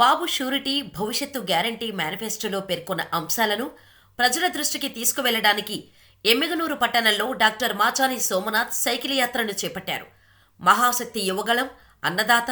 బాబు surety భవిష్యత్తు guarantee మేనిఫెస్టోలో పేర్కొన్న అంశాలను ప్రజల దృష్టికి తీసుకువెళ్ళడానికి ఎమ్మిగనూరు పట్టణంలో డాక్టర్ మాచాని సోమనాథ్ సైకిల్ యాత్రను చేపట్టారు. మహాశక్తి యువగళం అన్నదాత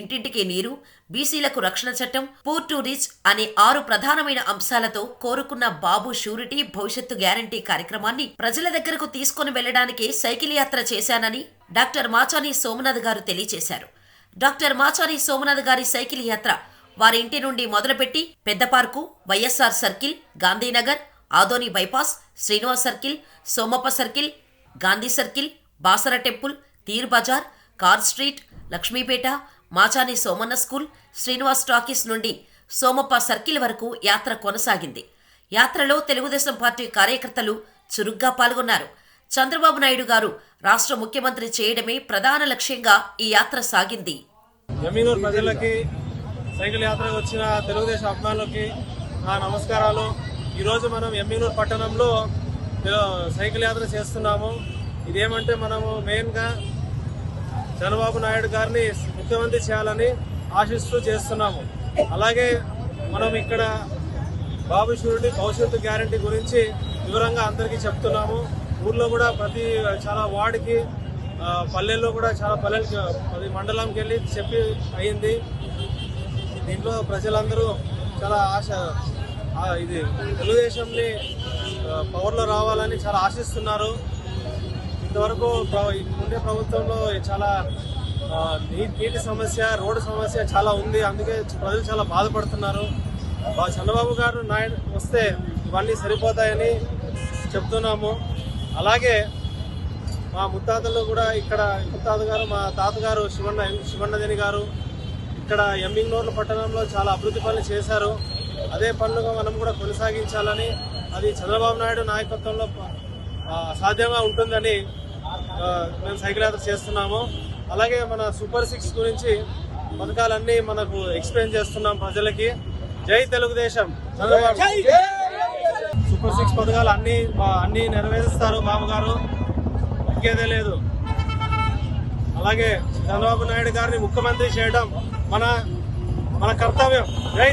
ఇంటింటికి నీరు బీసీలకు రక్షణ చట్టం పూర్ టు రిచ్ అనే ఆరు ప్రధానమైన అంశాలతో కోరుకున్న బాబు షూరిటీ భవిష్యత్తు గ్యారంటీ కార్యక్రమాన్ని ప్రజల దగ్గరకు తీసుకుని వెళ్ళడానికే సైకిల్ యాత్ర చేశానని డాక్టర్ మాచాని సోమనాథ్ గారు తెలియజేశారు. డాక్టర్ మాచాని సోమనాథ్ గారి సైకిల్ యాత్ర వారి ఇంటి నుండి మొదలుపెట్టి పెద్ద park YSR circle Gandhinagar Adoni bypass Srinivas circle Somappa circle Gandhi circle Basara temple తీర్ Bazar car street Lakshmipeta Machani Somanna school Srinivas talkies నుండి సోమప్ప సర్కిల్ వరకు యాత్ర కొనసాగింది. యాత్రలో తెలుగుదేశం పార్టీ కార్యకర్తలు చురుగ్గా పాల్గొన్నారు. చంద్రబాబు నాయుడు గారు రాష్ట్ర ముఖ్యమంత్రి చేయడమే ప్రధాన లక్ష్యంగా ఈ యాత్ర సాగింది. ప్రజలకి సైకిల్ యాత్రకు వచ్చిన తెలుగుదేశం అభిమానులకి నా నమస్కారాలు. ఈరోజు మనం ఎమ్మినూరు పట్టణంలో సైకిల్ యాత్ర చేస్తున్నాము. ఇదేమంటే మనము మెయిన్గా చంద్రబాబు నాయుడు గారిని ముఖ్యమంత్రి చేయాలని ఆశిస్తూ చేస్తున్నాము. అలాగే మనం ఇక్కడ బాబు షూరిటీ భవిష్యత్తు గ్యారంటీ గురించి వివరంగా అందరికీ చెప్తున్నాము. ఊర్లో కూడా ప్రతి చాలా వార్డుకి పల్లెల్లో కూడా చాలా పల్లెలకి అది మండలంకి వెళ్ళి చెప్పి అయింది. దీంట్లో ప్రజలందరూ చాలా ఆశ ఇది తెలుగుదేశంని పవర్లో రావాలని చాలా ఆశిస్తున్నారు. ఇంతవరకు ఉండే ప్రభుత్వంలో చాలా నీటి సమస్య రోడ్డు సమస్య చాలా ఉంది. అందుకే ప్రజలు చాలా బాధపడుతున్నారు. చంద్రబాబు గారు నాయుడు వస్తే ఇవన్నీ సరిపోతాయని చెప్తున్నాము. అలాగే మా ముత్తాతలు కూడా ఇక్కడ ముత్తాత గారు మా తాతగారు శివన్న శివన్నదేని గారు ఇక్కడ ఎమ్మింగ్నూర్ల పట్టణంలో చాలా అభివృద్ధి పనులు చేశారు. అదే పనులుగా మనం కూడా కొనసాగించాలని అది చంద్రబాబు నాయుడు నాయకత్వంలో సాధ్యంగా ఉంటుందని మేము సైకిల్ యాత్ర చేస్తున్నాము. అలాగే మన సూపర్ సిక్స్ గురించి పథకాలన్నీ మనకు ఎక్స్ప్లెయిన్ చేస్తున్నాం ప్రజలకి. జై తెలుగుదేశం. చంద్రబాబు. సూపర్ సిక్స్ పథకాలు అన్ని అన్ని నెరవేరుస్తారు బాబు గారు. ఇంకేదే లేదు. అలాగే చంద్రబాబు నాయుడు గారిని ముఖ్యమంత్రి చేయడం మన మన కర్తవ్యం. జై